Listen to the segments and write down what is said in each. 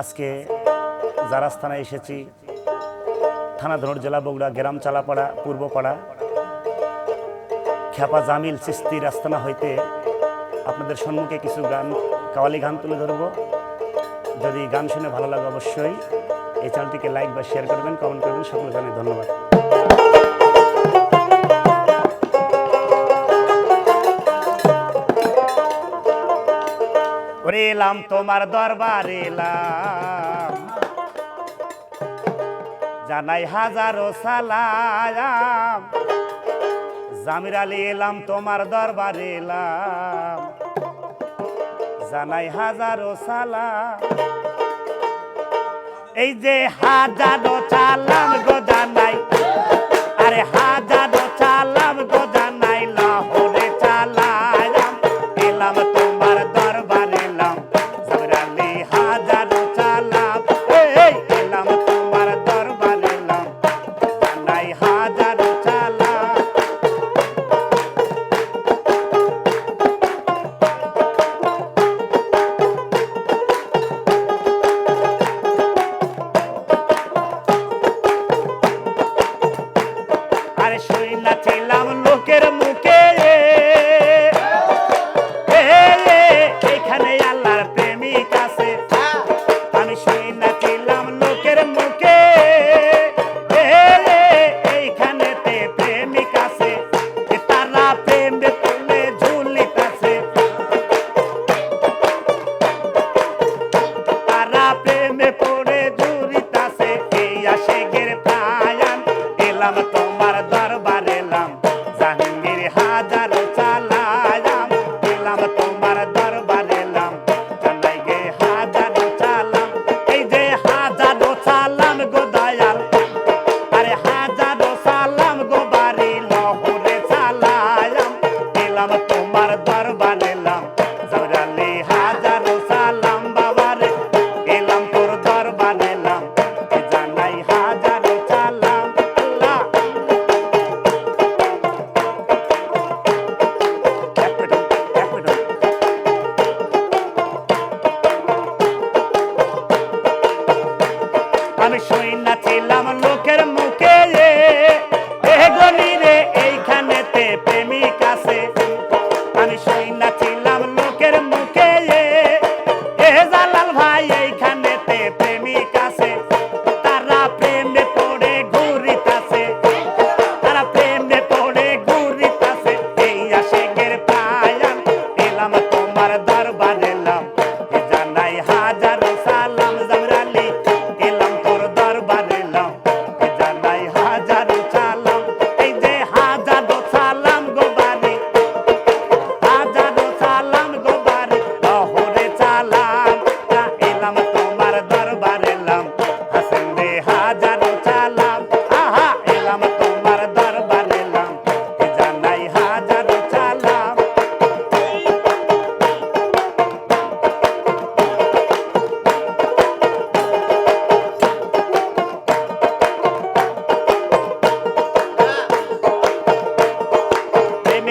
আজকে জারাস থানায় এসেছি। থানা ধনুর জেলা বগুড়া, গ্রাম চালাপাড়া, পূর্বপাড়া। খ্যাপা জামিল চিস্তি রাস্তানা হইতে আপনাদের সম্মুখে কিছু গান, কাওয়ালি গান তুলে ধরব। যদি গান শুনে ভালো লাগে অবশ্যই এই চ্যানেলটিকে লাইক বা শেয়ার করবেন, কমেন্ট করবেন। সকল জানাই ধন্যবাদ। এলাম তোমার দরবার এলাম জানাই হাজারো সালাম। জামির আলী, এলাম তোমার দরবার এলাম জানাই হাজারো সালাম। এই যে হাজারো চালাম গো জানাই। আরে হাজারো ছিলাম লোকের মুখে। এখানে আল্লাহর প্রেমিক আছে। আমি লোকের মুখে। এ, এ, প্রেমিক আছে। তারা প্রেম তুলে তারা প্রেমে পড়ে এই আশেকের প্রায়ান এলাম তোমার দরবার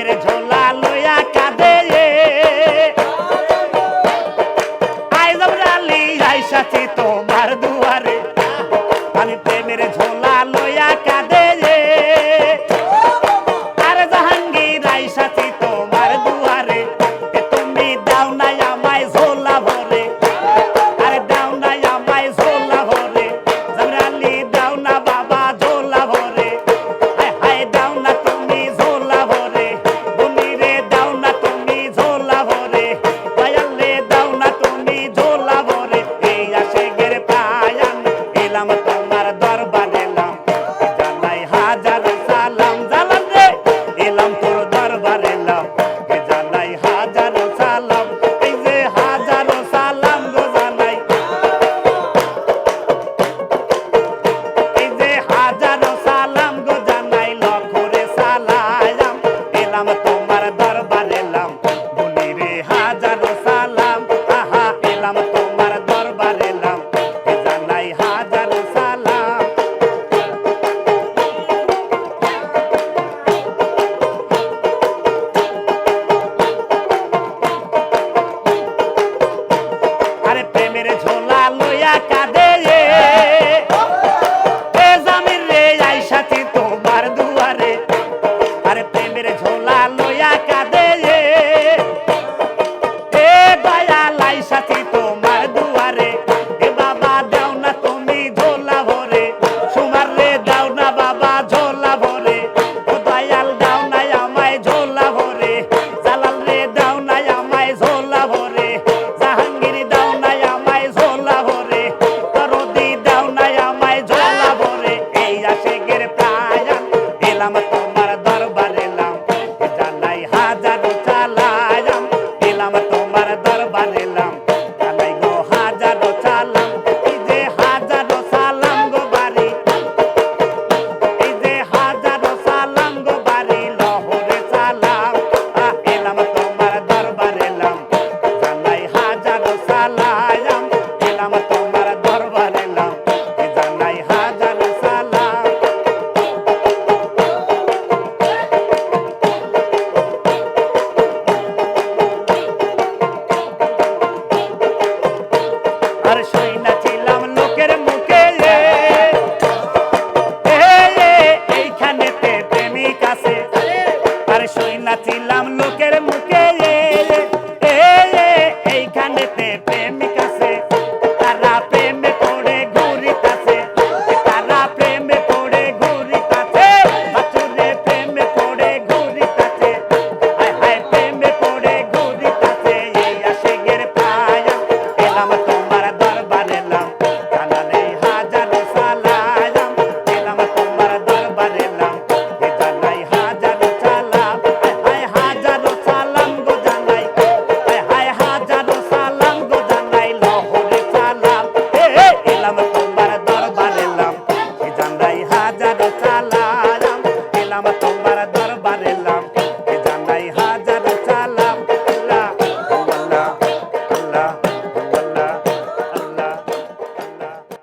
রে হইয়া কাঁদে Latina.